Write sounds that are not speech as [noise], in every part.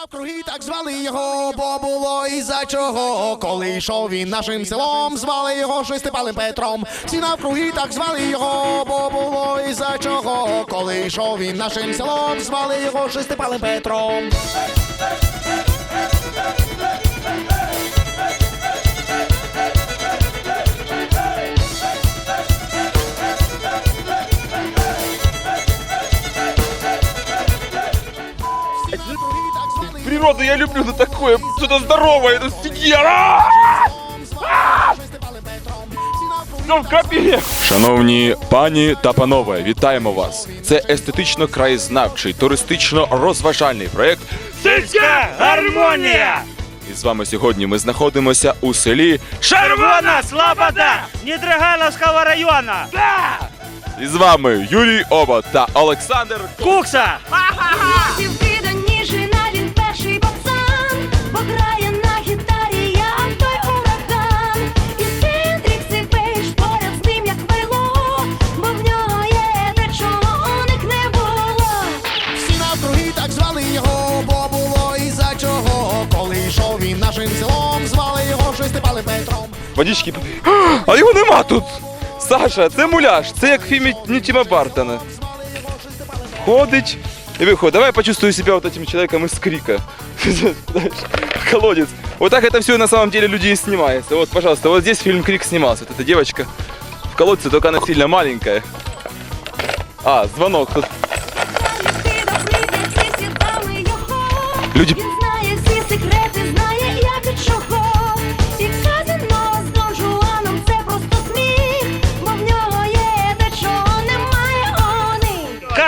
навкруги так звали його, бо було і за чого. Коли йшов він нашим селом, звали його шестипалим Петром. Всі навкруги так звали його, бо було і за чого. Коли йшов він нашим селом, звали його шестипалим Петром. Природу я люблю, но такое, что-то здоровое, это сидья. Ну. Шановні пані та панове, вітаємо вас! Це естетично краєзнавчий, туристично розважальний проєкт. Сільська гармонія! І з вами сьогодні ми знаходимося у селі. Червона Слобода! Недригайловського району! І з вами Юрій Обот та Олександр. Кукса! Дівки Водички попий. А його нема тут! Саша, це муляж, це як в фільмі ну, Тіма Бартона. Ходить и выходит. Давай я почувствую себя вот этим человеком из крика. [laughs] Знаешь, Колодец. Вот так это все на самом деле люди и снимается. Вот, пожалуйста, вот здесь фильм Крик снимался. Вот эта девочка в колодце, только она сильно маленькая. А, звонок. Тут Ти добрий, всі сідали його. Люди-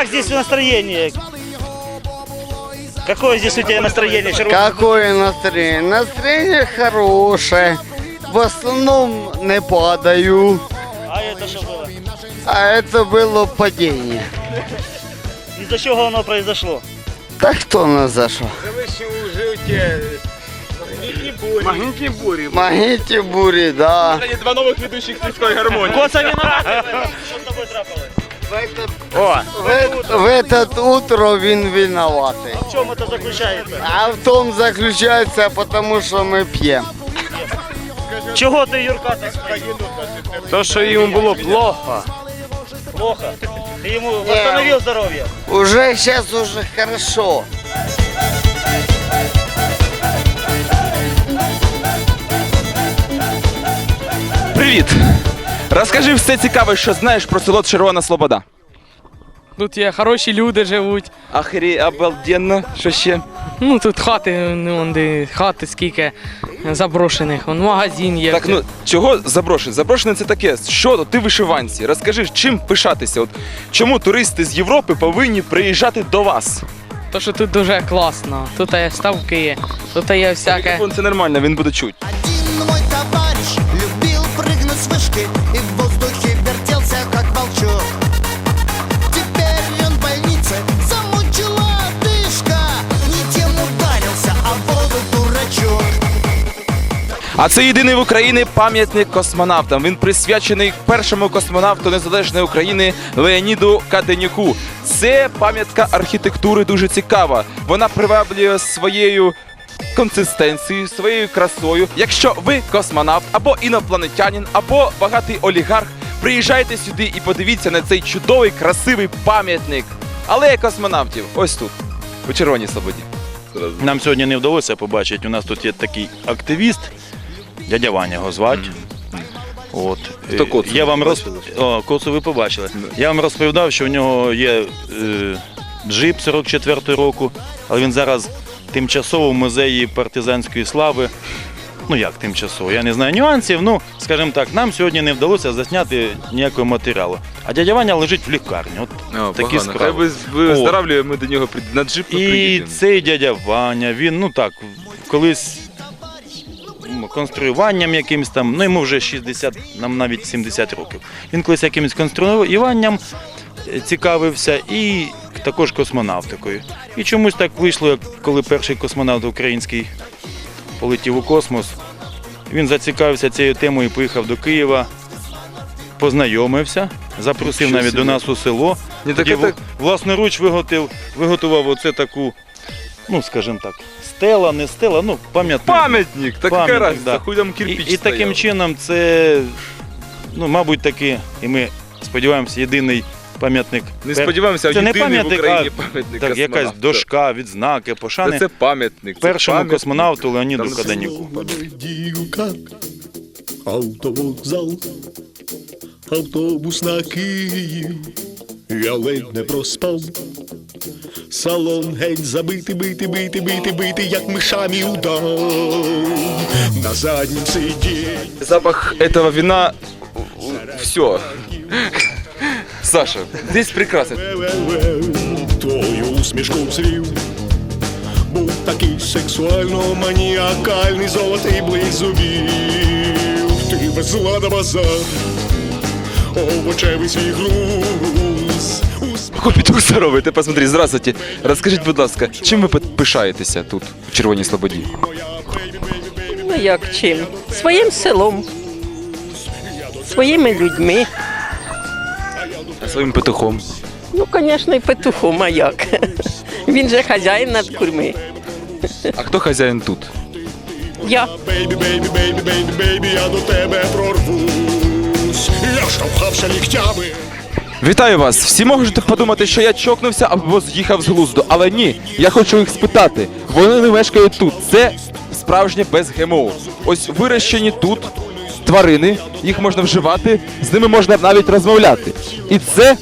Как здесь настроение? Какое здесь у тебя настроение, Червона? Какое настроение? Настроение хорошее. В основном не падаю. А это что было? А это было падение. Из-за чего оно произошло? Так кто нас зашел? Магнитные бури, да. два новых ведущих сельской гармонии. Коца виновата? Что с тобой трапилось? О, В, в этот утро він виноватый. В чем это заключается? А в том заключается, потому что мы пьем. Чего ты, Юрка, так сказал? то, що йому було плохо. Плохо. Ты ему восстановил здоровье? Уже сейчас уже хорошо. Привіт! Розкажи все цікаве, що знаєш про село Червона Слобода. Тут є хороші люди живуть. Ахрі, обалденно, що ще? Ну тут хати, ну де хати скільки заброшених, вон магазин є. Так, ну чого заброшене? Заброшене це таке. Що ти вишиванці? Розкажи, чим пишатися? От чому туристи з Європи повинні приїжджати до вас? То, що тут дуже класно. Тут є ставки, тут є всяке. Мікрофон це нормально, він буде чути. А це єдиний в Україні пам'ятник космонавтам. Він присвячений першому космонавту незалежної України Леоніду Каденюку. Це пам'ятка архітектури дуже цікава. Вона приваблює своєю консистенцією, своєю красою. Якщо ви космонавт або інопланетянин, або багатий олігарх, приїжджайте сюди і подивіться на цей чудовий, красивий пам'ятник. Алея космонавтів. Ось тут, у Червоній Слободі. Нам сьогодні не вдалося побачити. У нас тут є такий активіст, дядя Ваня його звати. От. Хто Коцу? Я вам роз... О, Коцу ви побачили. Я вам розповідав, що в нього є е, джип 44-го року, але він зараз тимчасово в музеї партизанської слави. Ну як тимчасово, я не знаю нюансів. Ну, скажімо так, нам сьогодні не вдалося засняти ніякого матеріалу. А дядя Ваня лежить в лікарні. От такі справи. виздоравлює, ми до нього на джип І цей дядя Ваня, він ну так, колись конструюванням якимось там, ну йому вже 60, нам навіть 70 років. Він колись якимось конструюванням е, цікавився і також космонавтикою. І чомусь так вийшло, коли перший космонавт український полетів у космос. Він зацікавився цією темою поїхав до Києва, познайомився, запросив навіть до нас у село. Тоді власноруч виготовив, виготував оце таку ну скажімо так, стела, не стела, ну пам'ятник. Пам'ятник, так яка Пам'ятник, разниця, да. хуй там І, кирпич і таким стояв. чином це, ну, мабуть, таки, і ми сподіваємося, єдиний пам'ятник. Не пер- сподіваємося, Це не єдиний в пам'ятник, Україні а пам'ятник Так, якась космонавта. дошка, відзнаки, пошани Це, це пам'ятник. це першому пам'ятник. космонавту Леоніду Там Каденюку. Понеділка, автовокзал, автобус на Київ, я ледь не проспав. Салон геть забитий, битий, битий, битий, битий, як мишами удав. На заднім сидінні Запах этого вина, все. Саша, здесь прекрасно. Твою усмішку зрів. Був такий сексуально маніакальний золотий близь зубів. Ти везла на базар, овочевий свій груз. Хопі тут посмотри, здравствуйте. Розкажіть, будь ласка, чим ви пишаєтеся тут, в Червоній Слободі? Ну як чим? Своїм селом, своїми людьми. Своїм петухом. Ну, звісно, і петухом, а як? Він же хазяїн над курми. А хто хазяїн тут? Я. Бейбі, бейбі, бейбі, бейбі, бейбі, я до тебе прорвусь. Я штовхався ліктями. Вітаю вас! Всі можете подумати, що я чокнувся або з'їхав з глузду, але ні, я хочу їх спитати. Вони не мешкають тут. Це справжнє без ГМО. Ось вирощені тут тварини, їх можна вживати, з ними можна навіть розмовляти. І це,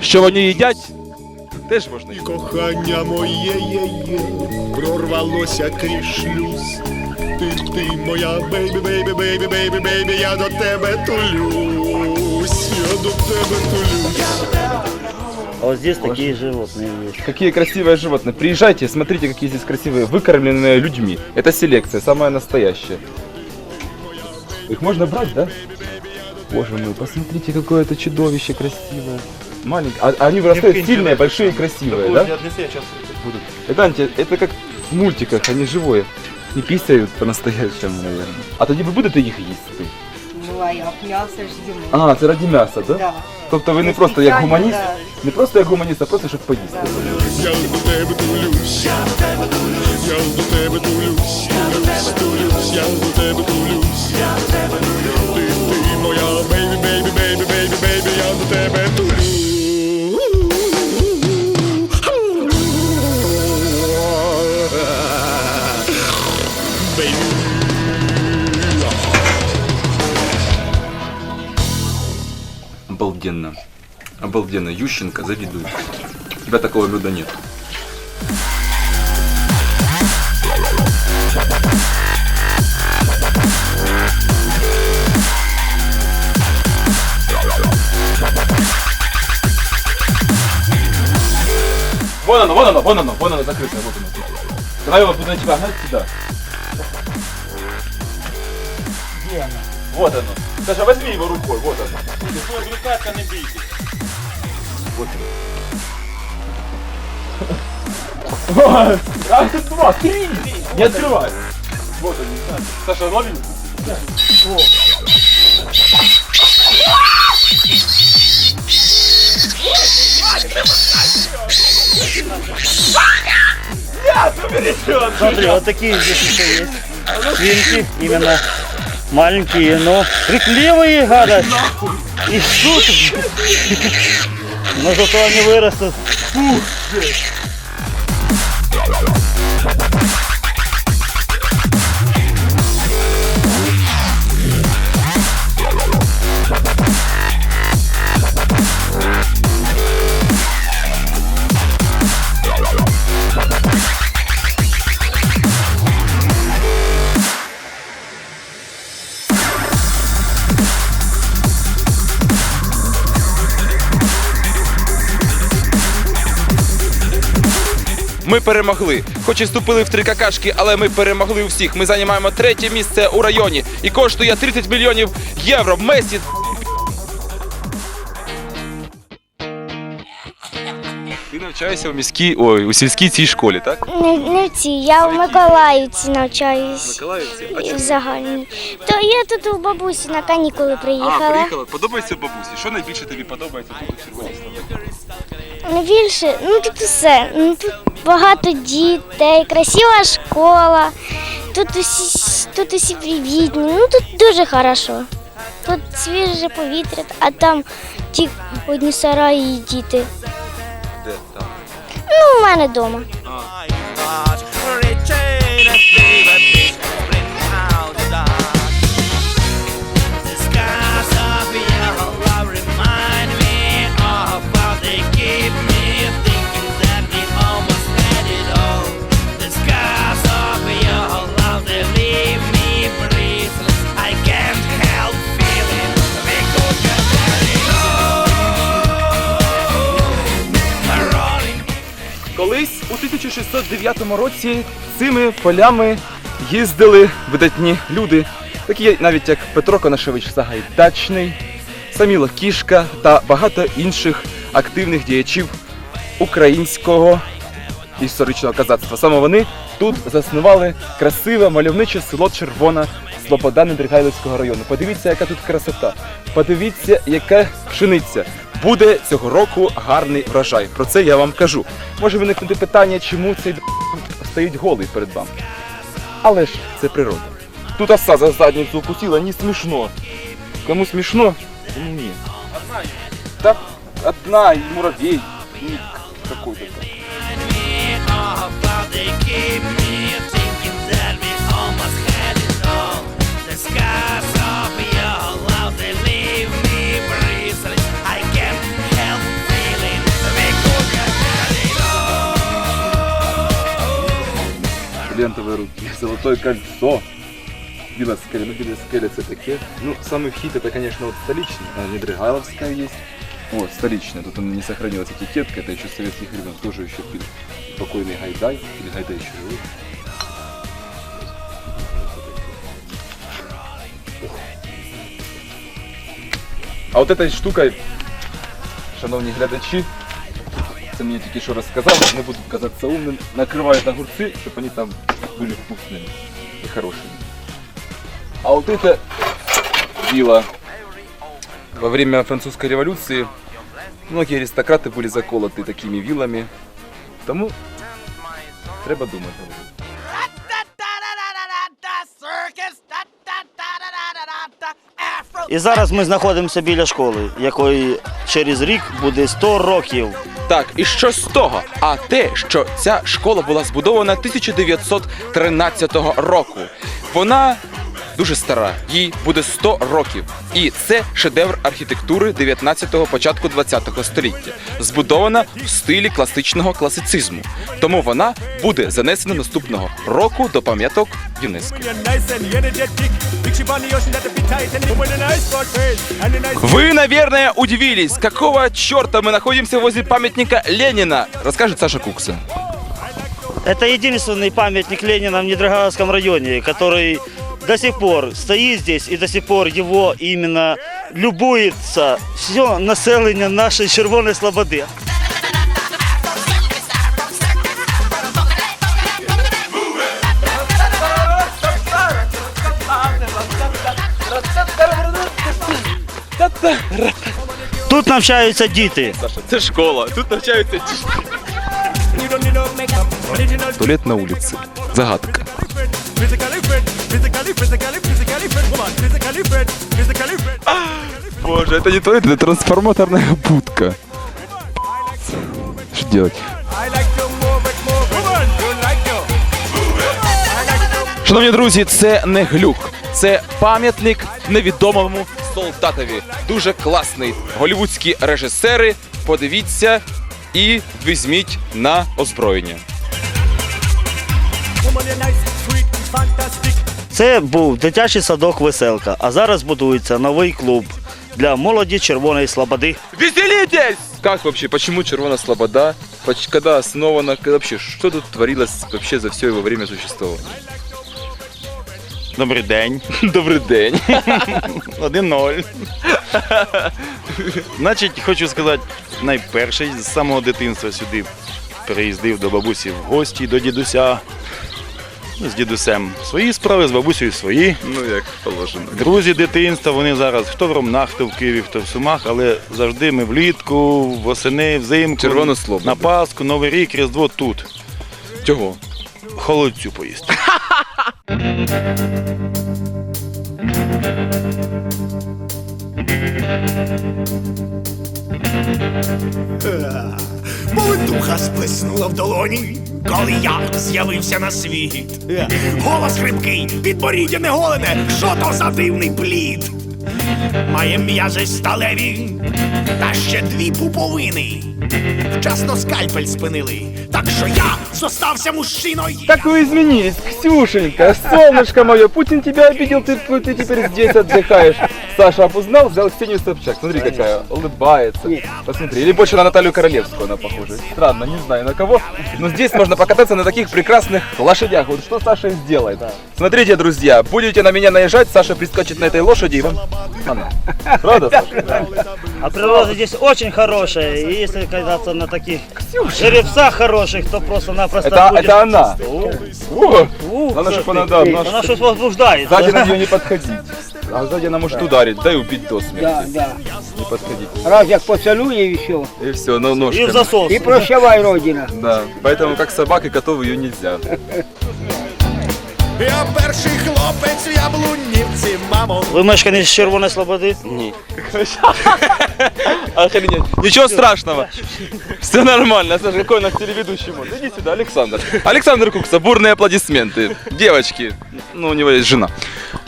що вони їдять, теж можна їсти. Кохання моє прорвалося крізь шлюз. Ти, ти моя бейбі, бейбі, бейбі, бейбі, бейбі, я до тебе тулюсь, я до тебе тулюсь. А вот здесь такие животные есть. Какие красивые животные. Приезжайте, смотрите, какие здесь красивые, выкормленные людьми. Это селекция, самая настоящая. Их можно брать, да? Боже мой, посмотрите, какое это чудовище красивое. Маленькое. А, они вырастают сильные, большие и красивые, да? Будут. Это, анти- это как в мультиках, они живые. Не писают по-настоящему, наверное. А тоді ви будете їх їсти? Ну, а м'ясо ж зимою. А, це раді м'яса, да? Да. Тобто ви не просто як спеціально, гуманіст, да. не просто як гуманіст, а просто щоб поїсти. Я до тебе тулюсь, я до тебе тулюсь, я до тебе тулюсь, тебе тулюсь, я до тебе тулюсь, я до тебе тулюсь. Ти, ти моя бейбі, бейбі, бейбі, бейбі, бейбі, я до тебе тулюсь. Обалденно. Обалденно. Ющенко, завидую. У тебя такого блюда нет. Вон оно, вон оно, вон оно, вон оно закрытое, вот оно. Давай его буду на тебя гнать сюда. Где оно? Вот оно. Саша, возьми его рукой, вот оно. Вот он. Раз, два, три! Не открывай! Вот они, Саша, лови. Смотри, вот такие здесь еще есть. Свинки, именно маленькие, но крикливые, гады. И тут. Но зато они вырастут. Ми перемогли. Хоч і вступили в три какашки, але ми перемогли у всіх. Ми займаємо третє місце у районі і коштує 30 мільйонів євро. Месі. Навчаєшся у міській, ой, у сільській цій школі, так? Не, не в цій, я в Миколаївці навчаюсь. Миколаївці? І в загальній. То я тут у бабусі на канікули А, приїхала. приїхала. Подобається бабусі. Що найбільше тобі подобається тут у червоній слободі? Не більше, ну тут усе. Ну тут багато дітей, красива школа. Тут усі, тут усі привітні. Ну тут дуже хорошо. Тут свіже повітря, а там ті одні сараї і діти. Де там? Ну, у мене вдома. Колись 1609 році цими полями їздили видатні люди, такі навіть як Петро Конашевич Сагайдачний, Саміло Кішка та багато інших активних діячів українського історичного казацтва. Саме вони тут заснували красиве мальовниче село Червона Слобода Недригайлівського району. Подивіться, яка тут красота. Подивіться, яка пшениця. Буде цього року гарний врожай. Про це я вам кажу. Може виникнути питання, чому цей стоїть голий перед вами. Але ж це природа. Тут оса за задницю укусила, не смішно. Кому смішно, тому ні. Так, одна і муравей. Ну, какой-то там. бриллиантовые руки, [laughs] золотое кольцо, Біла скеля, ну біла скеля це таке. Ну, самый хит это, конечно, вот столичный, а Недригайловская есть. Вот, столичная, тут он не сохранилась этикетка, это еще с советских времен, тоже еще пил покойный Гайдай, или Гайдай еще живой. А от этой штукою, шановні глядачі, це мені тільки що розказали, не буду казатися умним, накривають огурці, щоб вони там були вкусними і хорошими. А вот это вилла. Во время французской революции многие аристократы были заколоты такими вилами. Тому треба думати. І зараз ми знаходимося біля школи, якої через рік буде 100 років. Так, і що з того? А те, що ця школа була збудована 1913 року. Вона дуже стара, їй буде 100 років. І це шедевр архітектури 19-го, початку 20-го століття, збудована в стилі класичного класицизму. Тому вона буде занесена наступного року до пам'яток ЮНЕСКО. Вы, наверное, удивились, какого черта мы находимся возле памятника Ленина, расскажет Саша Кукса. Это единственный памятник Ленина в Недрогаловском районе, который до сих пор стоит здесь и до сих пор его именно любуется все население нашей Червоной Слободы. Тут навчаються діти. Саша, це школа, тут навчаються діти. Туалет на улице. Загадка. Боже, это не туалет, это трансформаторная будка. Что делать? Шановні друзі, це не глюк, це пам'ятник невідомому солдатові. Дуже класний. Голівудські режисери. Подивіться і візьміть на озброєння. Це був дитячий садок Веселка, а зараз будується новий клуб для молоді Червоної Слободи. Веселитесь! Как вообще, почему Червона Слобода? Поч- Когда основана, когда вообще, что тут творилось вообще за все его время существования? Добрий день. [laughs] Добрий день. [laughs] 1-0. [laughs] Значить, хочу сказати, найперший з самого дитинства сюди приїздив до бабусі в гості, до дідуся. З дідусем свої справи, з бабусею свої. Ну, як положено. Друзі дитинства, вони зараз хто в Ромнах, хто в Києві, хто в Сумах, але завжди ми влітку, восени, взимку, Червону Слободу. на Пасху, Новий рік, Різдво тут. Чого? Холодцю поїсти. [laughs] Повитуха сплеснула в долоні, коли я з'явився на світ. Голос хрипкий, підборіддя не голене, що то за дивний плід. Має м'язи сталеві, та ще дві пуповини. Вчасно скальпель спинили, так що я зостався мужчиною. Так вы изменились, Ксюшенька, солнышко мое, Путин тебя обидел, ты, ты теперь здесь отдыхаешь. Саша обузнал, взял Ксению Собчак, смотри какая, улыбается. Посмотри, или больше на Наталью Королевскую она похожа. Странно, не знаю на кого, но здесь можно покататься на таких прекрасных лошадях. Вот что Саша сделает. Смотрите, друзья, будете на меня наезжать, Саша прискочит на этой лошади и вам... Она. Правда, Саша? А природа здесь очень хорошая. И если кататься на таких жеребцах хороших, то просто-напросто Это, будешь... это она. О, Ух, она же ты. надо, она Она что-то возбуждает. Сзади на нее не подходить А сзади она может ударить, да и убить до смерти. Да, да. Не подходить. Раз як поцілує і все. И все, ну И в ножками. засос. І прощавай, родина. Да, поэтому как собак и котов ее нельзя. Я перший хлопець в яблунівці, мамо. Ви мешканець Червоної Слободи? [laughs] Охренеть. Ничего страшного. Все нормально. Саша, какой у нас телеведущий мод? Иди сюда, Александр. Александр Кукса, бурные аплодисменты. Девочки. Ну, у него есть жена.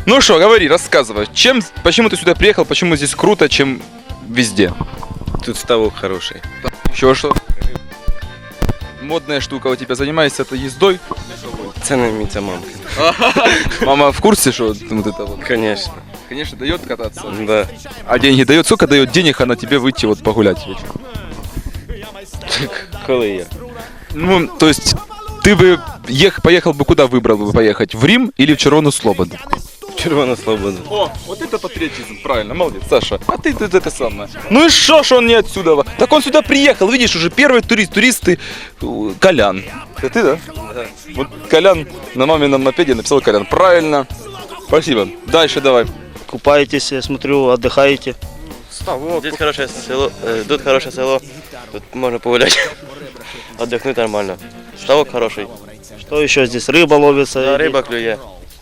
Ну что, говори, рассказывай. Чем, почему ты сюда приехал, почему здесь круто, чем везде? Тут ставок хороший. Еще что? Модная штука у тебя, занимаешься это ездой? Це не міця мамки. [laughs] Мама в курсе, что вот это вот? Конечно. Конечно, дает кататься. Да. А деньги дает? Сколько дает денег она тебе выйти вот погулять вечером? Коли я? Ну, то есть ты бы ех, поехал бы куда выбрал бы поехать? В Рим или в Червону Слободу? Червона свобода. О, вот это патриотизм, правильно, молодец, Саша. А ты тут это самое. Ну и что, что он не отсюда? Так он сюда приехал, видишь, уже первый турист, туристы, э, Колян. Это ты, да? Да. Вот Колян на мамином мопеде написал Колян. Правильно. Спасибо. Дальше давай. Купаетесь, я смотрю, отдыхаете. Здесь хорошее село, э, тут хорошее село, тут можно погулять, [laughs] отдохнуть нормально. Ставок хороший. Что еще здесь? Рыба ловится? Да, или- риба клює.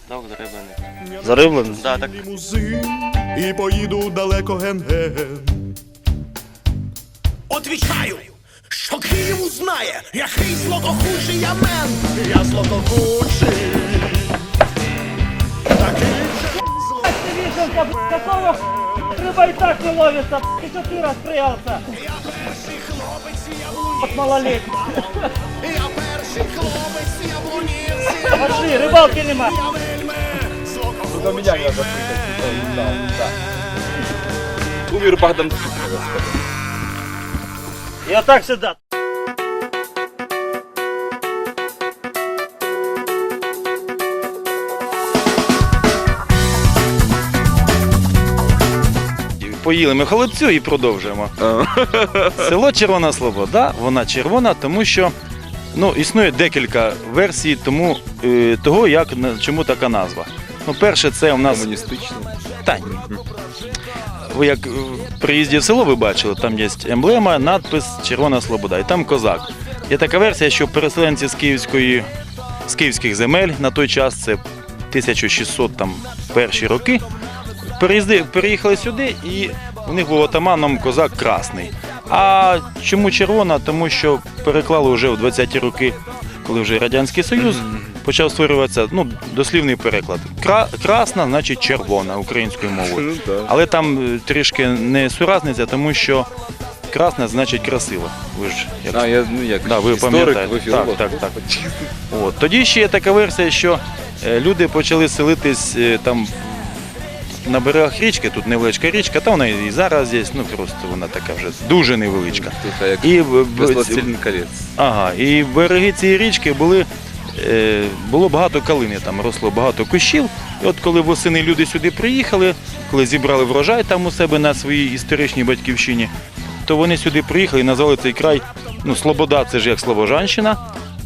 Ставок за рибами. Зарыблено? Да, так. лімузин і поїду далеко ген-ген. Отвічаю, що Київ узнає, який злотохучий я мен. Я злотохучий. Какого рыба и так не ловится? Ты что ты распрягался? От малолетний. Я перший хлопець в яблунівці. Пошли, рыбалки нема. Я вельми злотохучий. Только меня надо прыгать. Да, да. Умер Богдан вот так всегда. Поїли ми холодцю і продовжуємо. [laughs] Село Червона Слобода, вона червона, тому що ну, існує декілька версій тому, е, того, як, чому така назва. Ну, перше, це у нас. Коммунистично. Та ні. Ви як в приїзді в село ви бачили, там є емблема, надпис Червона Слобода, і там козак. Є така версія, що переселенці з Київської, з київських земель на той час, це 1600 там, перші роки, переїзди, переїхали сюди і у них був отаманом козак Красний. А чому червона? Тому що переклали вже в 20-ті роки, коли вже Радянський Союз почав створюватися ну, дослівний переклад. Кра- красна значить червона українською мовою. Ну. Але там е, трішки не суразниця, тому що красна значить красиво. Ви ж як А, я, ну, як Да, ви історик, пам'ятаєте. ви філолог. Так, так, так. От. Тоді ще є така версія, що е, люди почали селитись е, там на берегах річки, тут невеличка річка, та вона і зараз є, ну просто вона така вже дуже невеличка. Слухай, як І без «Властелин колець». Ага, і береги цієї річки були було багато калини, там росло багато кущів. І от коли восени люди сюди приїхали, коли зібрали врожай там у себе на своїй історичній батьківщині, то вони сюди приїхали і назвали цей край. Ну, Слобода це ж як Слобожанщина,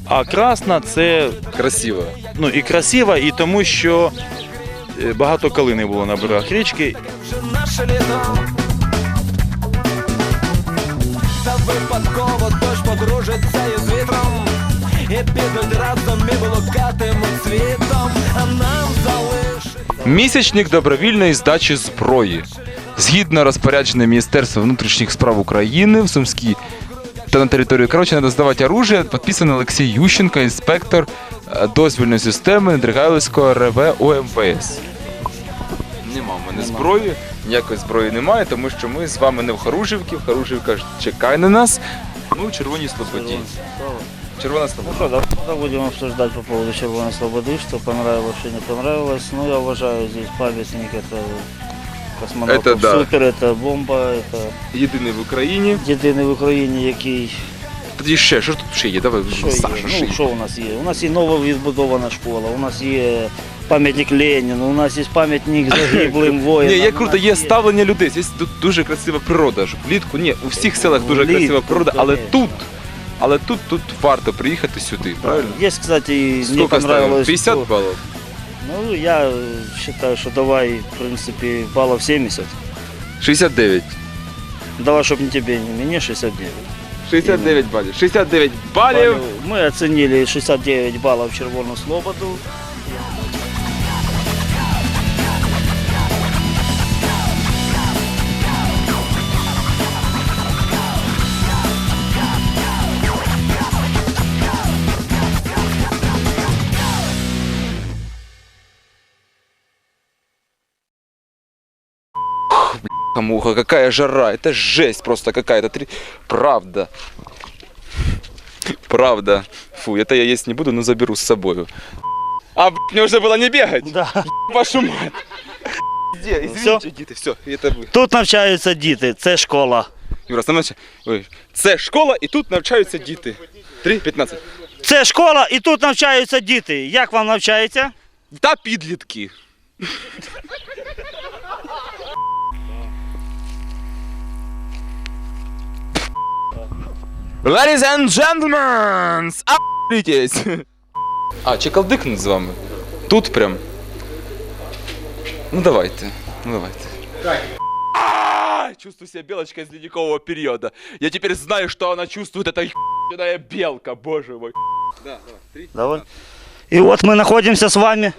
а Красна це Красиво. ну, і красива, і тому, що е, багато калини було на берегах річки. Та випадково дощ подружиться із вітром. І підуть разом і блукатимуть світом, а нам залишиться. Місячник добровільної здачі зброї. Згідно розпорядження Міністерства внутрішніх справ України в Сумській та на території коротше, треба здавати оружие, підписаний Олексій Ющенко, інспектор е, дозвільної системи Недригайлівського РВ УМВС. Нема в мене зброї, ніякої зброї немає, тому що ми з вами не в Харужівці, в Харужівка ж чекає на нас. Ми в Червоній Слободі. Червона Ну Слобода. что, давай тогда будем обсуждать по поводу Червоной Слободы, что понравилось, что не понравилось. Ну, я уважаю здесь памятник, это космонавтов Это да. супер, это бомба, это Єдиний в Україні. єдиний в Україні, який Тоді ще, що ж тут ще є? Давай, що є. Саша, ще Ну, є. що у нас є? У нас є нова відбудована школа, у нас є пам'ятник Леніну, у нас є пам'ятник загиблим воїнам. [laughs] Ні, як у круто, нас є ставлення людей. Є тут дуже красива природа. ж. Влітку, ні, у всіх селах дуже Влітку, красива природа, але конечно. тут, але тут, тут варто приїхати сюди, правильно? Є, кстати, мне Сколько ставим? понравилось. 50 что- балів? Ну, я э, считаю, что давай, в принципе, баллов 70. 69. Давай, чтобы не тебе, не мне 69. 69 балів. 69 балів. Баллов- Мы оценили 69 баллов Червону Слободу. Муха, какая жара, это жесть просто какая-то. Три- Правда. Правда. Фу, это я есть не буду, но заберу с собой. А, б***ь, мне уже было не бегать. Да. Вашу мать. Где? Извините, дети, все, это вы. Тут навчаються діти, це школа. Юра, саме ще- Ой, це школа і тут навчаються діти. 3.15. Це школа і тут навчаються діти. Як вам навчається? Та підлітки. Ladies and gentlemen, охуєтесь. А, чи калдикнуть з вами? Тут прям. Ну давайте, ну давайте. Чувствую себя белочкой из ледникового периода. Я теперь знаю, что она чувствует, эта ебаная белка, боже мой. Да, давай, три. Давай. І от ми знаходимося з вами.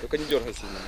Только не дергай сильно.